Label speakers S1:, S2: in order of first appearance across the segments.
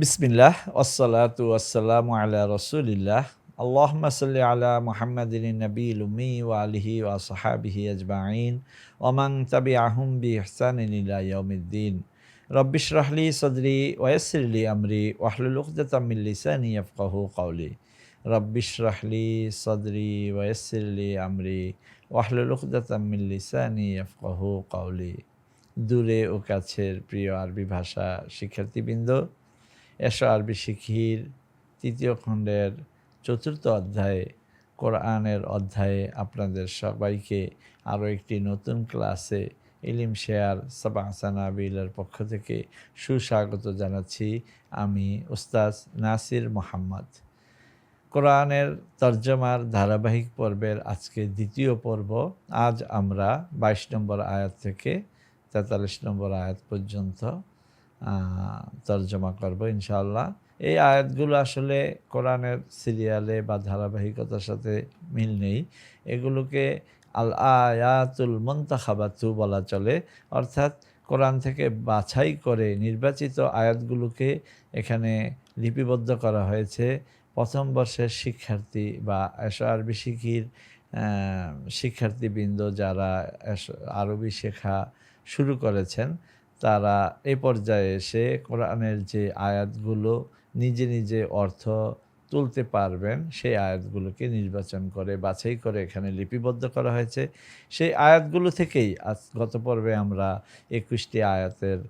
S1: বিসমিল্লাহ ওসলাতু আসসালামু আলা রসুলিল্লাহ আল্লাহমা সাল্লি আলা মুহাম্মাদিন নবীল উম্মি ওয়া আলিহি ওয়া সাহাবিহি আজমাইন ওমান তাবি আহম বি ইয়াউমিদ্দিন রব্বিশ রাহলি সদরি ওয়াসিরলি আমরি ওয়াহলুল উকদাতাম মিন লিসানি ইয়াফকাহু কওলি রব্বিশ রাহলি সদরি ওয়াসিরলি আমরি ওয়াহলুল উকদাতাম মিন লিসানি ইয়াফকাহু কওলি দূরে ও কাছের প্রিয় আরবি ভাষা শিক্ষার্থীবৃন্দ এসো আরবি শিখির তৃতীয় খণ্ডের চতুর্থ অধ্যায়ে, কোরআনের অধ্যায়ে আপনাদের সবাইকে আরও একটি নতুন ক্লাসে ইলিম শেয়ার সাবাহসানাবিলের পক্ষ থেকে সুস্বাগত জানাচ্ছি আমি উস্তাজ নাসির মোহাম্মদ। কোরআনের তর্জমার ধারাবাহিক পর্বের আজকে দ্বিতীয় পর্ব, আজ আমরা বাইশ নম্বর আয়াত থেকে তেতাল্লিশ নম্বর আয়াত পর্যন্ত তর্জমা করব ইনশাআল্লাহ। এই আয়াতগুলো আসলে কোরআনের সিরিয়ালে বা ধারাবাহিকতার সাথে মিল নেই। এগুলোকে আল আয়াতুল মন্তাখাবাতু বলা চলে। অর্থাৎ কোরআন থেকে বাছাই করে নির্বাচিত আয়াতগুলোকে এখানে লিপিবদ্ধ করা হয়েছে। প্রথম বর্ষের শিক্ষার্থী বা আরবি শিখির শিক্ষার্থীবৃন্দ যারা আরবি শেখা শুরু করেছেন তারা এ পর্যায়ে এসে কোরআনের যে আয়াতগুলো নিজে নিজে অর্থ তুলতে পারবেন, সেই আয়াতগুলোকে নির্বাচন করে, বাছাই করে এখানে লিপিবদ্ধ করা হয়েছে। সেই আয়াতগুলো থেকেই আজ গত পর্বে আমরা একুশটি আয়াতের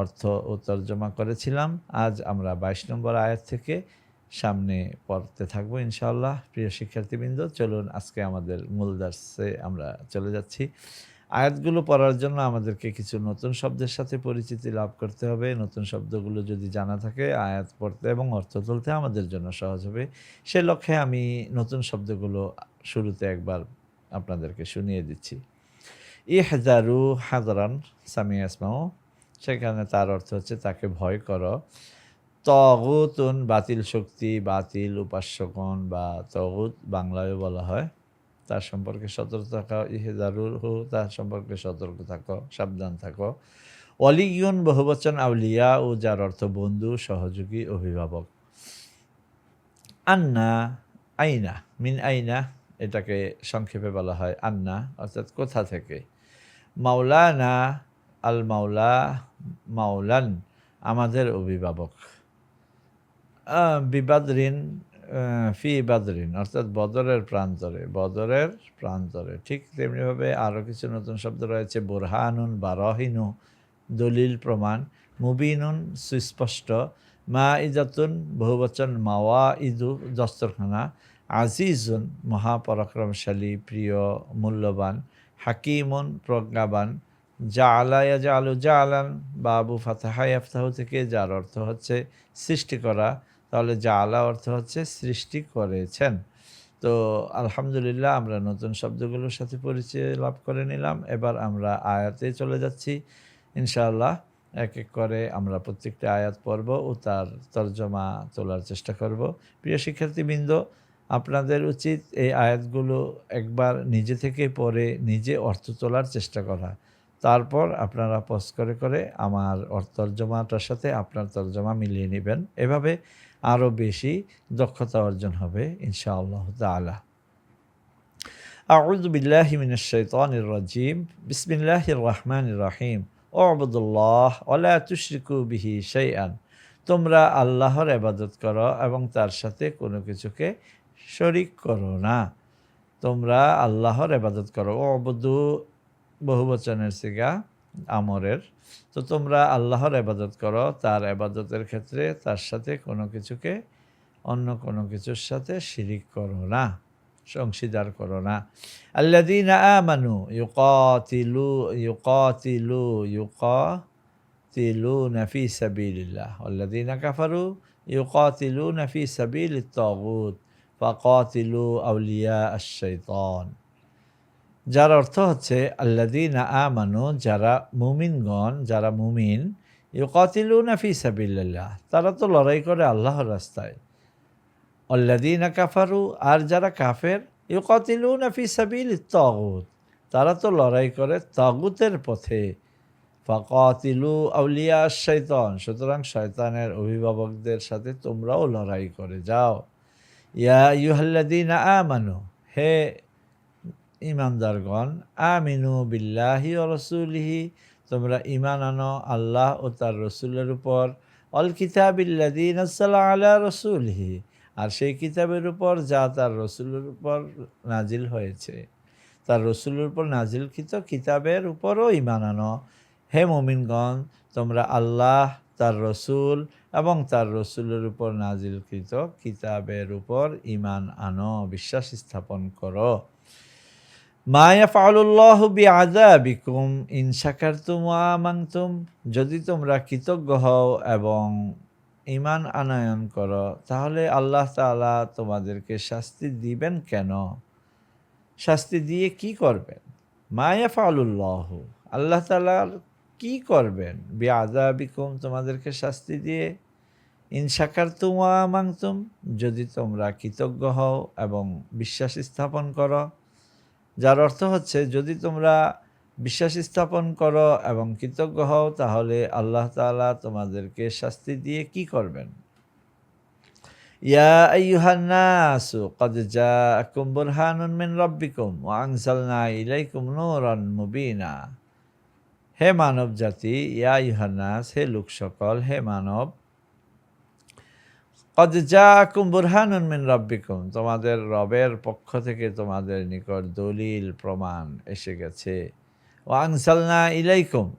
S1: অর্থ ও তর্জমা করেছিলাম। আজ আমরা বাইশ নম্বর আয়াত থেকে সামনে পড়তে থাকব ইনশাআল্লাহ। প্রিয় শিক্ষার্থীবৃন্দ, চলুন আজকে আমাদের মূল দার্সে আমরা চলে যাচ্ছি। আয়াতগুলো পড়ার জন্য আমাদেরকে কিছু নতুন শব্দের সাথে পরিচিতি লাভ করতে হবে। নতুন শব্দগুলো যদি জানা থাকে, আয়াত পড়তে এবং অর্থ তুলতে আমাদের জন্য সহজ হবে। সে লক্ষ্যে আমি নতুন শব্দগুলো শুরুতে একবার আপনাদেরকে শুনিয়ে দিচ্ছি। ই হাজারু হাজারান, সামি আসমাও সেখানে তার অর্থ হচ্ছে তাকে ভয় করো। তগুতুন, বাতিল শক্তি, বাতিল উপাস্যকন বা তগুত বাংলায় বলা হয়। তার সম্পর্কে সতর্ক থাকো, ইহেদারুল হু, তার সম্পর্কে সতর্ক থাকো, সাবধান থাকো। অলিগুন বহুবচন আউলিয়া ও যার অর্থ বন্ধু, সহযোগী, অভিভাবক। আন্না, আইনা, মিন আইনা, এটাকে সংক্ষেপে বলা হয় আন্না, অর্থাৎ কোথা থেকে? মাওলানা, আল মাওলা, মাওলান, আমাদের অভিভাবক। বিবাদরিন ফি বাদরিন, অর্থাৎ বদরের প্রান্তরে বদরের প্রান্তরে। ঠিক তেমনিভাবে আরও কিছু নতুন শব্দ রয়েছে, বোরহানুন বা রহিনু দলিল প্রমাণ, মুবিনুন, সুস্পষ্ট মা ইজাতুন বহুবচন মাওয়া ইদু দস্তরখানা, আজিজুন, মহাপরাক্রমশালী, প্রিয়, মূল্যবান, হাকিমুন, প্রজ্ঞাবান যা আলায়া যা আলু যা আলান বাবু ফাতাহাই আফতাহ থেকে, যার অর্থ হচ্ছে সৃষ্টি করা তাহলে যা আলা অর্থ হচ্ছে সৃষ্টি করেছেন। তো আলহামদুলিল্লাহ আমরা নতুন শব্দগুলোর সাথে পরিচয় লাভ করে নিলাম। এবার আমরা আয়াতে চলে যাচ্ছি। ইনশাআল্লাহ এক এক করে আমরা প্রত্যেকটা আয়াত পড়ব ও তার তর্জমা তোলার চেষ্টা করব। প্রিয় শিক্ষার্থীবৃন্দ, আপনাদের উচিত এই আয়াতগুলো একবার নিজে থেকে পড়ে নিজে অর্থ তোলার চেষ্টা করা। তারপর আপনারা পজ করে করে আমার তর্জমাটার সাথে আপনার তর্জমা মিলিয়ে নেবেন এভাবে আরও বেশি দক্ষতা অর্জন হবে ইনশাআল্লাহ তালা أعوذ بالله من الشيطان الرجيم بسم الله الرحمن الرحيم اعبدوا الله ولا تشركوا به شيئا তোমরা আল্লাহর ইবাদত করো এবং তার সাথে কোনো কিছুকে শরিক করো না তোমরা আল্লাহর ইবাদত করো অবদু বহুবচনের সিগা, আমরের। তো তোমরা আল্লাহর আবাদত করো, তার আবাদতের ক্ষেত্রে তার সাথে কোনো কিছুকে অন্য কোনো কিছুর সাথে শিরিক করো না, অংশীদার করো না। আল্লাদিনা আমানু ইউকাতিলু ইউকাতিলু ইউকাতিলু নফি সাবিলিল্লাহ। আল্লাদিনা কাফারু ইউকাতিলু নফি সাবিল তাগুত, ফাকাতিলু আউলিয়া আশ-শাইতান। যার অর্থ হচ্ছে আল্লাদিনা আমানু যারা মুমিনগণ, যারা মুমিন, ইউকাতিলুনা ফি সাবিল্লাহ তারা তো লড়াই করে আল্লাহর রাস্তায়। আল্লাদিনা কাফারু আর যারা কাফের, ইউকাতিলুনা ফি সাবিল তগুত তারা তো লড়াই করে তগুতের পথে। ফাকাতিলু আউলিয়া শৈতান সুতরাং শয়তানের অভিভাবকদের সাথে তোমরাও লড়াই করে যাও। ইয়া ইউহাল্লাদিন আমানু হে ইমানদারগণ আমিনু বিল্লাহি রসুলিহি। তোমরা ইমান আনো আল্লাহ ও তার রসুলের উপর। অল কিতাবিল্লাদিন আলা রসুলহি। আর সেই কিতাবের উপর যা তার রসুলের উপর নাজিল হয়েছে। তার রসুলের উপর নাজিলকৃত কিতাবের উপরও ইমান আনো। হে মোমিনগণ, তোমরা আল্লাহ, তার রসুল এবং তার রসুলের উপর নাজিলকৃত কিতাবের উপর ইমান আনো। বিশ্বাস স্থাপন করো। মায়া ফাউল্লাহ বি আজাবিকুম ইন শাকারতুম আমাংতুম যদি তোমরা কৃতজ্ঞ হও এবং ইমান আনয়ন করো, তাহলে আল্লাহ তাআলা তোমাদেরকে শাস্তি দিবেন কেন? শাস্তি দিয়ে কি করবেন? মায়া ফাউল্লাহ আল্লাহ তাআলা কি করবেন? বি আজা বিকুম তোমাদেরকে শাস্তি দিয়ে? ইন শাকারতুম আমাংতুম যদি তোমরা কৃতজ্ঞ হও এবং বিশ্বাস স্থাপন করো যার অর্থ হচ্ছে, যদি তোমরা বিশ্বাস স্থাপন করো এবং কৃতজ্ঞ হও, তাহলে আল্লাহ তালা তোমাদেরকে শাস্তি দিয়ে কি করবেন? ইয়া হে মানব জাতি ইয়া ইউহান্নাস হে লোক সকল হে মানব কদ জাকুম বুরহানুন মিন রব্বিকুম তোমাদের রবের পক্ষ থেকে তোমাদের নিকট দলিল, প্রমাণ এসে গেছে। ও আনসালনা ইলাইকুম।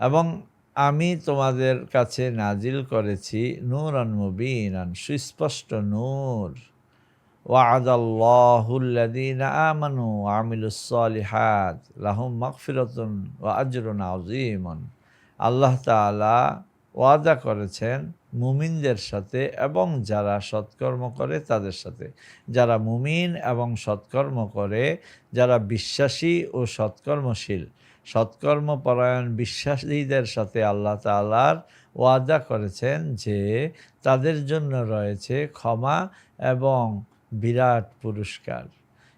S1: এবং আমি তোমাদের কাছে নাজিল করেছি নূর আন মুবিনান, সুস্পষ্ট নূর। ওয়াদাল্লাহুল্লাদিন আমানু আমিলুস সালিহাত। লাহুম মাগফিরাতুন ওয়া আজরুন আযীমুন। আল্লাহ তাআলা ওয়াদা করেছেন মুমিনদের সাথে এবং যারা সৎকর্ম করে তাদের সাথে। যারা মুমিন এবং সৎকর্ম করে, যারা বিশ্বাসী ও সৎকর্মশীল। সৎকর্মপরায়ণ বিশ্বাসীদের সাথে আল্লাহ তালার ওয়াদা করেছেন যে, তাদের জন্য রয়েছে ক্ষমা এবং বিরাট পুরস্কার।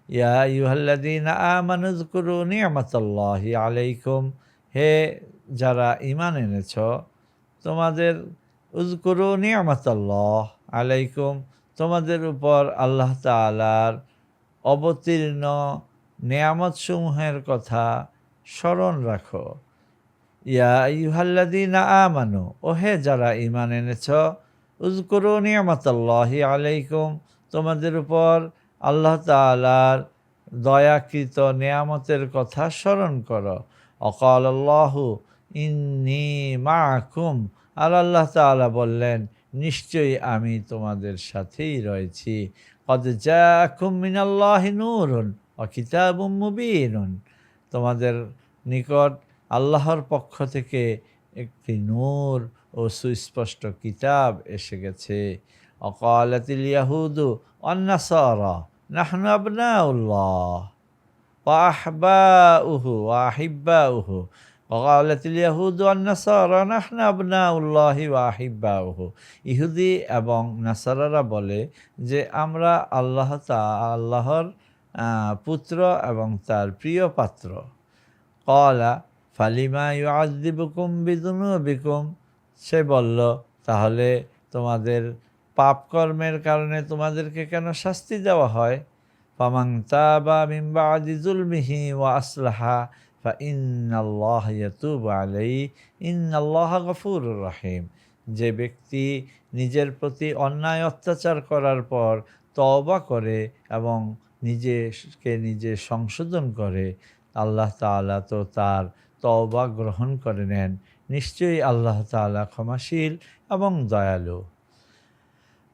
S1: ইয়া ইউহাল্লাদিন আমানুজকুরু নিয়ামতাল্লাহি আলাইকুম। হে যারা ইমান এনেছ, তোমাদের উজকুরু নিয়ামতাল্লাহ আলাইকুম। তোমাদের উপর আল্লাহ তালার অবতীর্ণ নিয়ামতসমূহের কথা স্মরণ রাখো। ইয়া ইউহাল্লাদিনা আমানু, ওহে যারা ইমান এনেছ উজকুরু নিয়ামতাল্লাহি আলাইকুম। তোমাদের উপর আল্লাহ তালার দয়াকৃত নিয়ামতের কথা স্মরণ করো। অকাল আল্লাহু ইন্নি মাকুম আর আল্লাহ তালা বললেন, নিশ্চয়ই আমি তোমাদের সাথেই রয়েছি। নূরুন তোমাদের নিকট আল্লাহর পক্ষ থেকে একটি নূর ও সুস্পষ্ট কিতাব এসে গেছে। অকালাতিল ইয়াহুদু অন্নাসরা উল্লাহ ওয়াহবা উহু আহিব্বা উহু وقالت اليهود والنصارى نحن أبناء الله وأحباؤه ইহুদি এবং নাসারারা বলে যে আমরা আল্লাহ তা আল্লাহর আহ, পুত্র এবং তার প্রিয় পাত্র কলা ফালিমা ইউআযিবুকুম বিযুনুবিকুম সে বলল তাহলে তোমাদের পাপ কর্মের কারণে তোমাদেরকে কেন শাস্তি দেওয়া হয় ফামাং তাবা মিন বাদি জুলমিহি ওয়া আসলাহা ফাইন্নাল্লাহ ইয়াতুবু আলাইহি ইন্নাল্লাহ গফুরুর রহিম যে ব্যক্তি নিজের প্রতি অন্যায় অত্যাচার করার পর তওবা করে এবং নিজেকে নিজে সংশোধন করে, আল্লাহ তাআলা তো তার তওবা গ্রহণ করে নেন। নিশ্চয়ই আল্লাহ তাআলা ক্ষমাশীল এবং দয়ালু।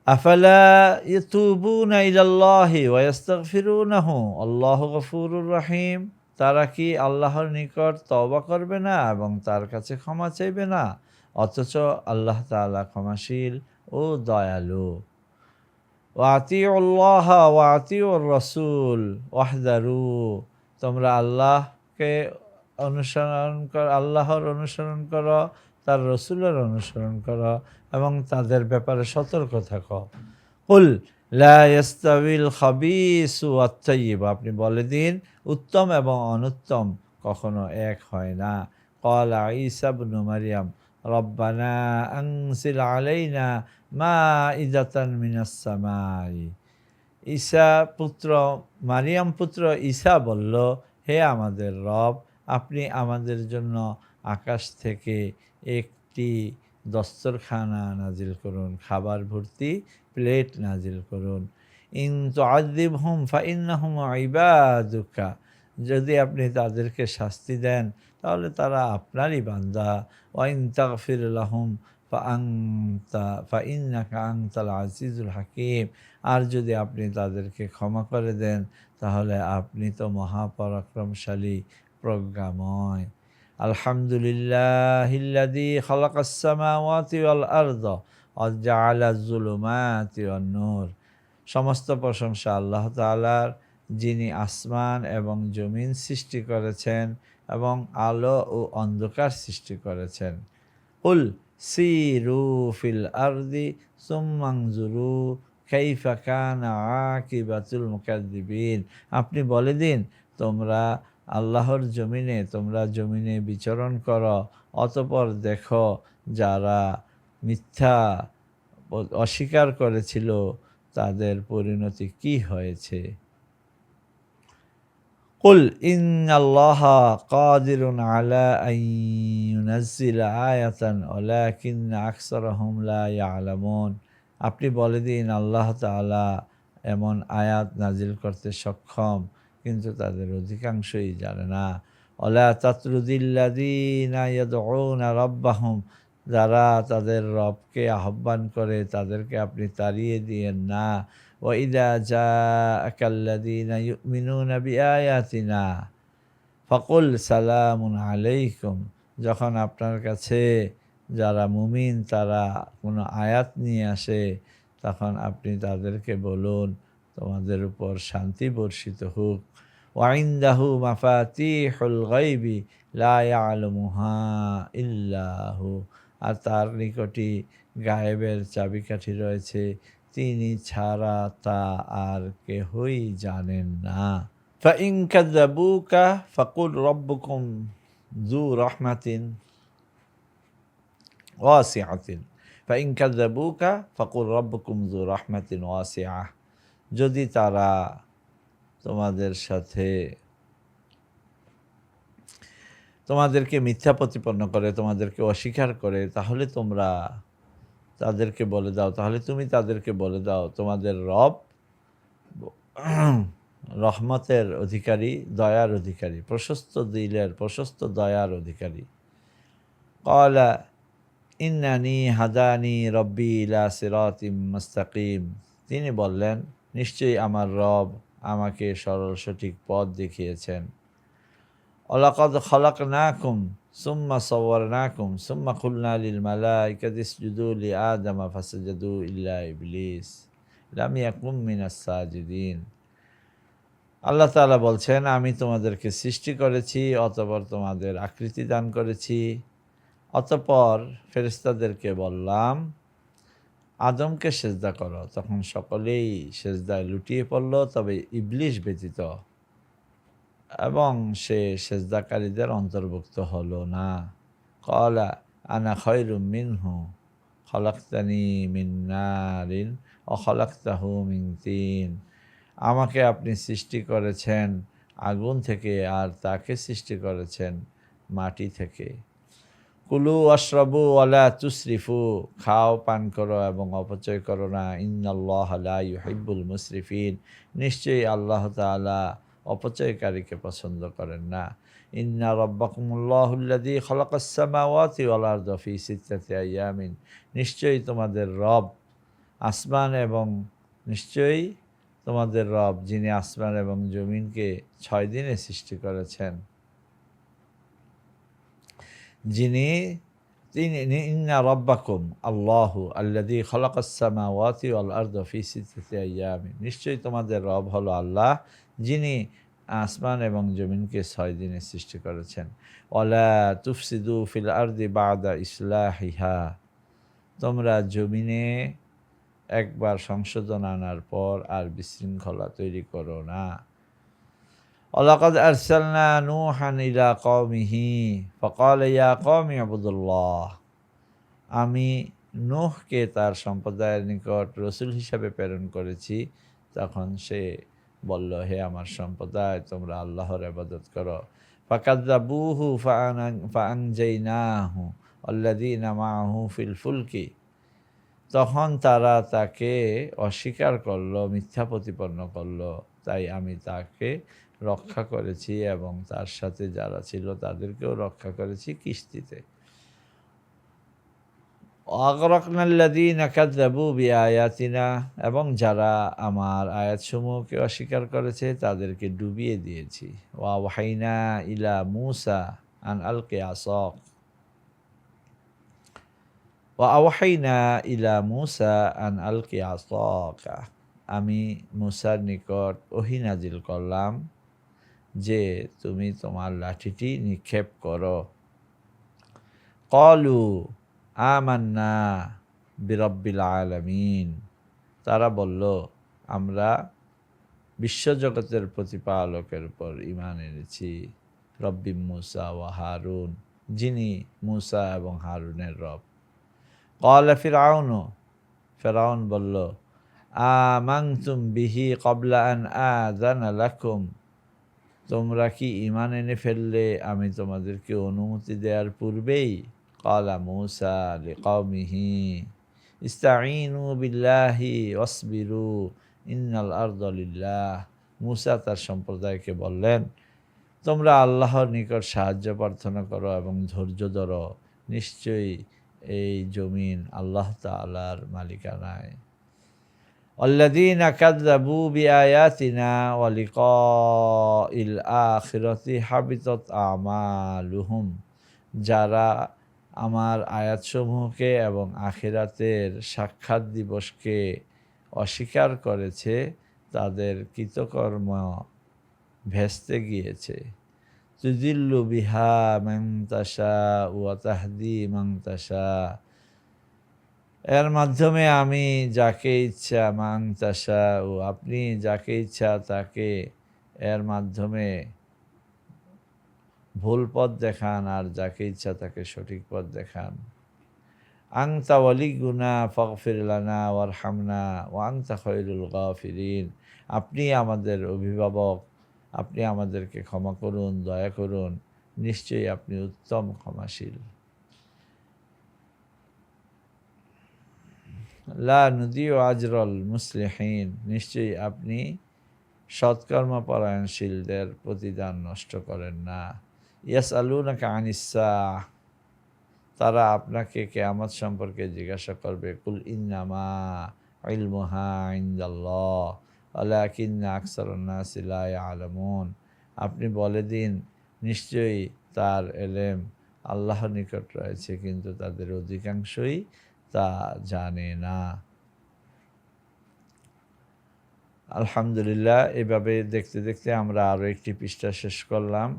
S1: আফালা ইতুবুনা ইলাল্লাহি ওয়া ইস্তাগফিরুনাহু আল্লাহু গফুরুর রহিম। তারা কি আল্লাহর নিকট তওবা করবে না এবং তার কাছে ক্ষমা চাইবে না? অথচ আল্লাহ তাআলা ক্ষমাশীল ও দয়ালু। ওয়াতিউ আল্লাহ ওয়াতিউ রসুল ওয়াহদারু। তোমরা আল্লাহকে অনুসরণ কর, আল্লাহর অনুসরণ করো, তার রসুলের অনুসরণ করো এবং তাদের ব্যাপারে সতর্ক থাকো। কুল লাস্তাবিল খাবিস আত্মাইব আপনি বলে দিন, উত্তম এবং অনুত্তম কখনো এক হয় না। কলা ইসাবনু মারিয়াম, রব্বানা আংসিল আলাইনা মা ইজাতান মিনাসামাই ঈশা পুত্র, মারিয়াম পুত্র ঈশা বলল, হে আমাদের রব, আপনি আমাদের জন্য আকাশ থেকে একটি দস্তরখানা নাজিল করুন। খাবার ভর্তি প্লেট নাজিল করুন। ইন তুআযিব হুম ফাইন্নাহুম ইবাদুকা। যদি আপনি তাদেরকে শাস্তি দেন, তাহলে তারা আপনারই বান্দা। ওয়াইন ফাইন্নাকা আনতাল আজিজুল হাকিম। আর যদি আপনি তাদেরকে ক্ষমা করে দেন, তাহলে আপনি তো মহাপরাক্রমশালী প্রজ্ঞাময়। আলহামদুলিল্লাহিল্লাযী খালাকাস সামাওয়াতি ওয়াল আরদ। নূর। সমস্ত প্রশংসা আল্লাহ তাআলার, যিনি আসমান এবং জমিন সৃষ্টি করেছেন এবং আলো ও অন্ধকার সৃষ্টি করেছেন। উল সিরু ফিল আরদি সুম্মাংজুরু কাইফা কানা মুকাদ্দিবিন। আপনি বলে দিন, তোমরা আল্লাহর জমিনে, তোমরা জমিনে বিচরণ করো, অতপর দেখো যারা মিথ্যা অস্বীকার করেছিল তাদের পরিণতি কি হয়েছে قل إن الله قادر على أن ينزل آية ولكن أكثرهم لا يعلمون আপনি বলে দিন আল্লাহ তাআলা এমন আয়াত নাজিল করতে সক্ষম কিন্তু তাদের অধিকাংশই জানে না অলা তাতরুদিল্লাদিনা ইয়াদউনা রাব্বাহুম যারা তাদের রবকে আহ্বান করে, তাদেরকে আপনি তাড়িয়ে দিয়েন না। ও ইদা মিনু ফকুল সালাম আলাইকুম। যখন আপনার কাছে যারা মুমিন, তারা কোনো আয়াত নিয়ে আসে, তখন আপনি তাদেরকে বলুন, তোমাদের উপর শান্তি বর্ষিত হোক। ওয়াইন্দাহু মাফাতি হল গাইবি লা আলমুহা ইল্লাহু। আর তার নিকটই গায়েবের চাবিকাঠি রয়েছে। তিনি ছাড়া তা আর কেহই জানেন না। ফাইং কাজাবুকা ফাকুল রব্বুকুম জু রহমাতিন ওয়াসিয়াতিন ফাইং কাজাবুকা ফাকুল রব্বুকুম জু রহমাতিন ওয়াসিয়া যদি তারা তোমাদের সাথে তোমাদেরকে মিথ্যা প্রতিপন্ন করে, তোমাদেরকে অস্বীকার করে, তাহলে তোমরা তাদেরকে বলে দাও। তাহলে তুমি তাদেরকে বলে দাও, তোমাদের রব রহমতের অধিকারী, দয়ার অধিকারী, প্রশস্ত দিলের, প্রশস্ত দয়ার অধিকারী। কলা ইন্নানি হাদানি রব্বি ইলা সিরাতিম মুস্তাকিম। তিনি বললেন, নিশ্চয়ই আমার রব আমাকে সরল সঠিক পথ দেখিয়েছেন। অলাকদ খলাক নাকুম সুম্মা সওয়ারনাকুম সুম্মা খুলনা লিল মালাইকাতি ইসজুদু লি আদম ফাসাজাদু ইল্লা ইবলিস লাম ইয়াকুম মিনাস সাজিদিন আল্লাহ তাআলা বলছেন, আমি তোমাদেরকে সৃষ্টি করেছি, অতপর তোমাদের আকৃতি দান করেছি। অতপর ফেরেশতাদেরকে বললাম, আদমকে সেজদা করো। তখন সকলেই সেজদায় লুটিয়ে পড়ল, তবে ইবলিশ ব্যতীত এবং সে সেজদাকারীদের অন্তর্ভুক্ত হলো না। কলা, আনা খয়রু মিনহু, খলাক্তানি মিন্নারিন ও খলাক্তাহু মিন তিন। আমাকে আপনি সৃষ্টি করেছেন আগুন থেকে আর তাকে সৃষ্টি করেছেন মাটি থেকে। কুলু অশ্রবু ওয়ালা তুসরিফু খাও, পান করো এবং অপচয় করো না। ইন্নাল্লাহ লা ইউহিব্বুল মুসরিফিন নিশ্চয়ই আল্লাহ তাআলা অপচয়কারীকে পছন্দ করেন না। ইন্না রব্বাকুমুল্লাহুল্লাদি খলাকাস সামাওয়াতি ওয়াল আরদা ফি সিত্তাতি আইয়ামিন নিশ্চয়ই তোমাদের রব আসমান এবং নিশ্চয়ই তোমাদের রব যিনি আসমান এবং জমিনকে ছয় দিনে সৃষ্টি করেছেন। যিনি তিনি ইন্না রব্বাকুম আল্লাহু আল্লাদি খলাকাসমা ওয়াতি আল আর্দ ফি সিদ্দিতে আয়ামিন নিশ্চয়ই তোমাদের রব হলো আল্লাহ, যিনি আসমান এবং জমিনকে ছয় দিনে সৃষ্টি করেছেন। ওলা তুফসিদু ফিল আর্দি বাদা ইসলাহিহা। তোমরা জমিনে একবার সংশোধন আনার পর আর বিশৃঙ্খলা তৈরি করো না। ولقد أرسلنا نوحا إلى قومه فقال يا قوم اعبدوا الله আমি নূহকে তার সম্প্রদায়ের নিকট রসুল হিসাবে প্রেরণ করেছি তখন সে বলল হে আমার সম্প্রদায় তোমরা আল্লাহর ইবাদত করো ফাকাদ্দাবুহু ফাআনজাইনাহু আল্লাযীনা মাআহু ফিল ফুলকি তখন তারা তাকে অস্বীকার করলো মিথ্যা প্রতিপন্ন করলো তাই আমি তাকে রক্ষা করেছি এবং তার সাথে যারা ছিল তাদেরকেও রক্ষা করেছি কিস্তিতে। বিআয়াতিনা এবং যারা আমার আয়াতসমূহকে অস্বীকার করেছে তাদেরকে ডুবিয়ে দিয়েছি। ওয়া ওয়াহাইনা ইলা মুসা আন আলকে আসক। ওয়া আওয়াহাইনা ইলা মুসা আন আলকে আসকা। আমি মুসার নিকট ওহিনাজিল করলাম। যে তুমি তোমার লাঠিটি নিক্ষেপ করো। কলু, আমান্না বিরব্বিল আলামিন। তারা বলল, আমরা বিশ্বজগতের প্রতিপালকের উপর ইমান এনেছি। রব্বি মুসা ও হারুন, যিনি মুসা এবং হারুনের রব। কলা ফিরাউনও ফেরাউন বলল আমাংতুম বিহি কবলা আন আদানা লাকুম। তোমরা কি ইমান এনে ফেললে? আমি তোমাদেরকে অনুমতি দেওয়ার পূর্বেই কালা মুসা লিকাউমিহি ইস্তাইনু বিল্লাহি ওয়াসবিরু ইন্নাল আরদলিল্লাহ মুসা তার সম্প্রদায়কে বললেন, তোমরা আল্লাহর নিকট সাহায্য প্রার্থনা করো এবং ধৈর্য ধরো। নিশ্চয়ই এই জমিন আল্লাহ তালার মালিকানায়। والذين كذبوا بآياتنا ولقاء الآخرة حبطت أعمالهم যারা আমার আয়াতসমূহকে এবং আখিরাতের সাক্ষাৎ দিবসকে অস্বীকার করেছে তাদের কৃতকর্ম ভেস্তে গিয়েছে তুদিল্লু বিহা মংতাসা ওয়া তাহদি মংতাসা এর মাধ্যমে আমি যাকে ইচ্ছা মাং চাষা ও আপনি যাকে ইচ্ছা তাকে এর মাধ্যমে ভুল পথ দেখান আর যাকে ইচ্ছা তাকে সঠিক পথ দেখান। আংতা ওয়ালি গুনা ফকফিরলানা ওয়ার হামনা ও আংতা খৈরুল গফিরিন। আপনি আমাদের অভিভাবক, আপনি আমাদেরকে ক্ষমা করুন, দয়া করুন, নিশ্চয়ই আপনি উত্তম ক্ষমাশীল। লা নদীয় আজরল মুসলিহীন। নিশ্চয়ই আপনি সৎকর্ম পরায়ণশীলদের প্রতিদান নষ্ট করেন না। ইয়াস আলুনাকা আনিসা তারা আপনাকে কেয়ামত সম্পর্কে জিজ্ঞাসা করবে, কুল ইন্নামা ইলমুহা ইন্দাল্লাহ আলাকিন্না সিলাই আলমুন আপনি বলে দিন, নিশ্চয়ই তার এলেম আল্লাহর নিকট রয়েছে, কিন্তু তাদের অধিকাংশই তা জানে না। আলহামদুলিল্লাহ, এভাবে দেখতে দেখতে আমরা আরও একটি পৃষ্ঠা শেষ করলাম।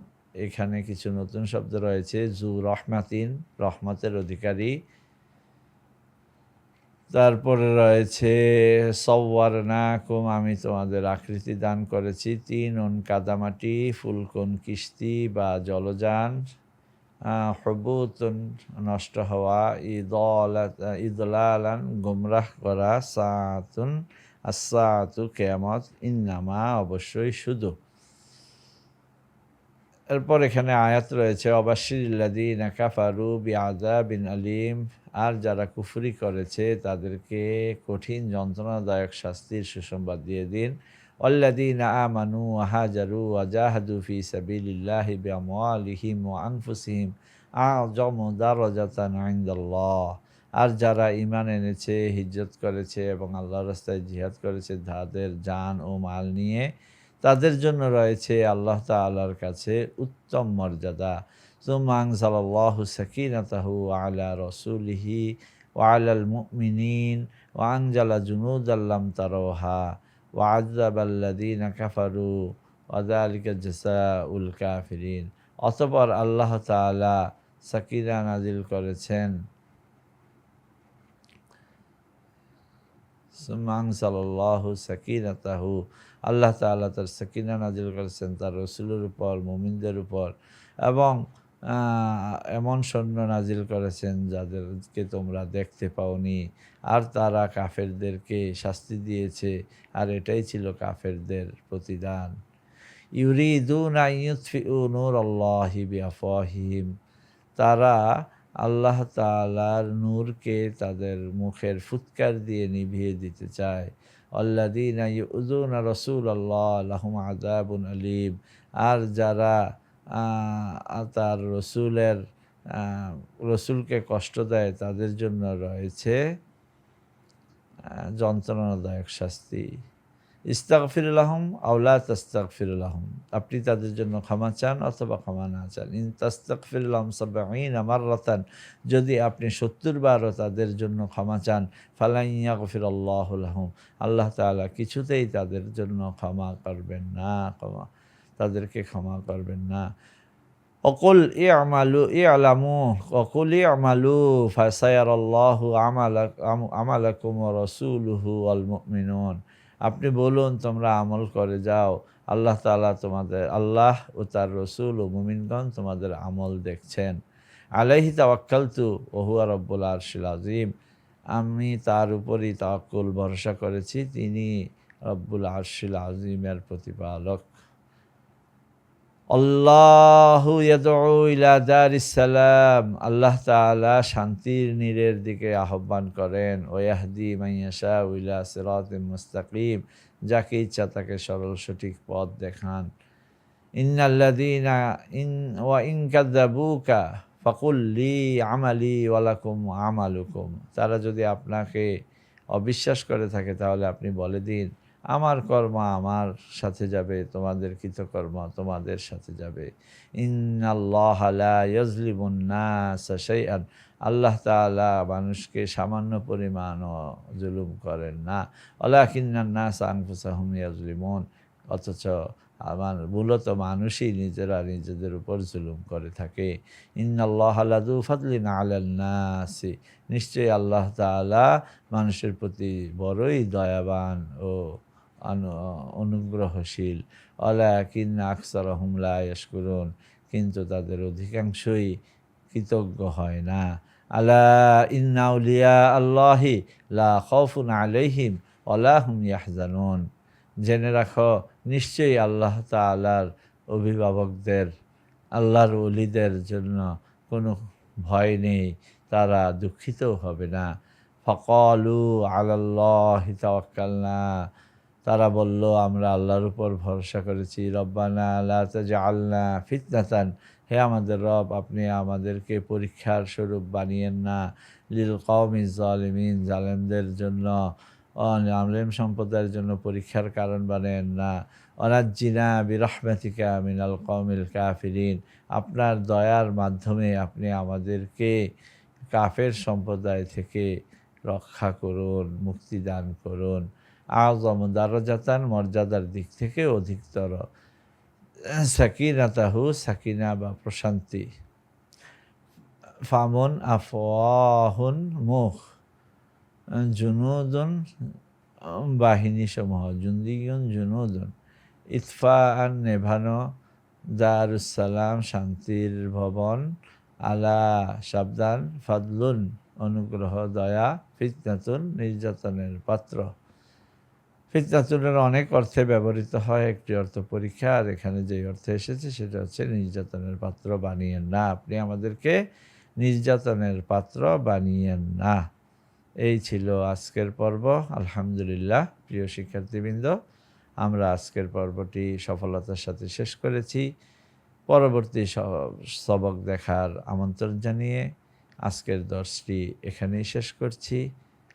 S1: এখানে কিছু নতুন শব্দ রয়েছে, জু রহমাতিন, রহমতের অধিকারী। তারপরে রয়েছে সওয়ার নাকুম আমি তোমাদের আকৃতি দান করেছি, তিন অন কাদামাটি ফুলকন কিস্তি বা জলযান। হবুতুন নষ্ট হওয়া ইদলালান গুমরাহ করা, সাতুন আসাতু কেয়ামত, ইন্নামা, অবশ্যই শুধু। এরপর এখানে আয়াত রয়েছে অবাশিল্লাদি নাকাফারু বিআদা বিন আলিম, আর যারা কুফরি করেছে তাদেরকে কঠিন যন্ত্রণাদায়ক শাস্তির সুসংবাদ দিয়ে দিন। والذين آمنوا وهاجروا وجاهدوا في سبيل الله بأموالهم وأنفسهم أعظم درجة عند الله আর যারা ইমান এনেছে হিজরত করেছে এবং আল্লাহর রাস্তায় জিহাদ করেছে তাদের জান ও মাল নিয়ে তাদের জন্য রয়েছে আল্লাহ তাআলার কাছে উত্তম মর্যাদা সুমাং সাল্লাহ সাকিনাতাহু আলা রসুলিহি ওয়ালাল মুমিনিন ওয়াংজালা জুনুদ আল্লাম তারোহা ওয়াজাব আল্লাদিনা কাফারু ওয়াদালিকা জাসাউল কাফিরিন। অতপর আল্লাহ তাআলা সাকিনা নাজিল করেছেন। সুমাং সাল্লাহ সাকিনাতাহু আল্লাহ তাআলা তার সাকিনা নাজিল করেছেন তার রসুলের উপর, মুমিনদের উপর এবং এমন সৈন্য নাজিল করেছেন যাদেরকে তোমরা দেখতে পাওনি, আর তারা কাফেরদেরকে শাস্তি দিয়েছে, আর এটাই ছিল কাফেরদের প্রতিদান। ইউরিদুন আইয়ুতফিউ নূর আল্লাহি তারা আল্লাহ তাআলার নূরকে তাদের মুখের ফুৎকার দিয়ে নিভিয়ে দিতে চায়। আল্লাদিনা ইউযুনা রাসূলুল্লাহ, লাহুম আযাবুন আলিম, আর যারা তার রসুলের রসুলকে কষ্ট দেয়, তাদের জন্য রয়েছে যন্ত্রণাদায়ক শাস্তি। ইস্তাগফিরুল্লাহম আউলা তাস্তাগফিরুল্লাহম। আপনি তাদের জন্য ক্ষমা চান অথবা ক্ষমা না চান। ইন তাস্তাগফিরুল্লাহম সাবঈন আমার রতান যদি আপনি সত্তর বারও তাদের জন্য ক্ষমা চান ফালাইয়া গফির আল্লাহুল্লাহম আল্লাহ তাআলা কিছুতেই তাদের জন্য ক্ষমা করবেন না, ক্ষমা তাদেরকে ক্ষমা করবেন না। অকুল এ আমালু এ আলামু অকুল এ আমালু ফাসায়ার আল্লাহ আমালাকুম রসুলহু আল মুমিনুন। আপনি বলুন, তোমরা আমল করে যাও। আল্লাহ তাআলা তোমাদের, আল্লাহ ও তার রসুল ও মুমিনগণ তোমাদের আমল দেখছেন। আলাইহি তাওয়াক্কালতু ওহুয়া রব্বুল আরশিল আজিম আমি তার উপরই তাওয়াক্কুল, ভরসা করেছি। তিনি রব্বুল আরশিল আজিমের প্রতিপালক। আল্লাহু সালাম। আল্লাহ তাআলা শান্তির নীরের দিকে আহ্বান করেন। ওয়াহদি মাইয়াশা ইলা সিরাতিম মুস্তাকিম। যাকে ইচ্ছা তাকে সরল সঠিক পথ দেখান। ইন্নাল্লাযীনা ইন ওয়া ইন কাযাবুকা ফাকুল লি আমালি ওয়ালাকুম আমালুকুম। তারা যদি আপনাকে অবিশ্বাস করে থাকে তাহলে আপনি বলে দিন আমার কর্ম আমার সাথে যাবে, তোমাদের কৃতকর্ম তোমাদের সাথে যাবে। ইন্নাল্লাহ লা ইয়াজলিমুন নাস শাইআন। আল্লাহ তাআলা মানুষকে সামান্য পরিমাণও জুলুম করেন না। ওয়ালাকিন্নান নাস আনফুসাহুম ইয়াজলিমুন অথচ আমার মূলত মানুষই নিজেরা নিজেদের উপর জুলুম করে থাকে। ইন্নাল্লাহ লাদু ফাদলিন আলান নাসি। নিশ্চয়ই আল্লাহ তাআলা মানুষের প্রতি বড়ই দয়াবান ও অনু- অনুগ্রহশীল। অলাকিন আকসার হুমলা করুন কিন্তু তাদের অধিকাংশই কৃতজ্ঞ হয় না। আলা ইন্নাউলিয়া আল্লাহি লা খৌফুন আলাইহিম অলা হুম ইয়াহজানুন। জেনে রাখো, নিশ্চয়ই আল্লাহ তাআলার অভিভাবকদের, আল্লাহর ওলিদের জন্য কোনো ভয় নেই, তারা দুঃখিতও হবে না। ফকলু আলাল্লাহ তাওয়াক্কালনা। তারা বলল, আমরা আল্লাহর উপর ভরসা করেছি। রব্বানা লা তাজআলনা ফিতনাতান। হে আমাদের রব, আপনি আমাদেরকে পরীক্ষার স্বরূপ বানিয়েন না। লিল কওমি জালিমিন জালেমদের জন্য আলেম সম্প্রদায়ের জন্য পরীক্ষার কারণ বানেন না। অনাজ্জিনা বিরহমাতিকা মিনাল কওমিল কাফিরিন। আপনার দয়ার মাধ্যমে আপনি আমাদেরকে কাফের সম্প্রদায় থেকে রক্ষা করুন, মুক্তি দান করুন। আজম দারজাতান মর্যাদার দিক থেকে অধিকতর। সাকিনাতাহু সাকিনা বা প্রশান্তি। ফামন আফওয়াহুন মুখ। জুনুদন বাহিনী সমূহ। জুন্দিগুন জুনুদন। ইতফা আন নেভানো দারুসালাম শান্তির ভবন। আলা সাবধান ফাদলুন অনুগ্রহ, দয়া, ফিতনাতুন নির্যাতনের পাত্র। ফিতনাতুনের অনেক অর্থে ব্যবহৃত হয়, একটি অর্থ পরীক্ষা, আর এখানে যে অর্থে এসেছে সেটা হচ্ছে নির্যাতনের পাত্র বানিয়েন না। আপনি আমাদেরকে নির্যাতনের পাত্র বানিয়েন না। এই ছিল আজকের পর্ব। আলহামদুলিল্লাহ, প্রিয় শিক্ষার্থীবৃন্দ, আমরা আজকের পর্বটি সফলতার সাথে শেষ করেছি। পরবর্তী সবক দেখার আমন্ত্রণ জানিয়ে আজকের দর্শটি এখানেই শেষ করছি।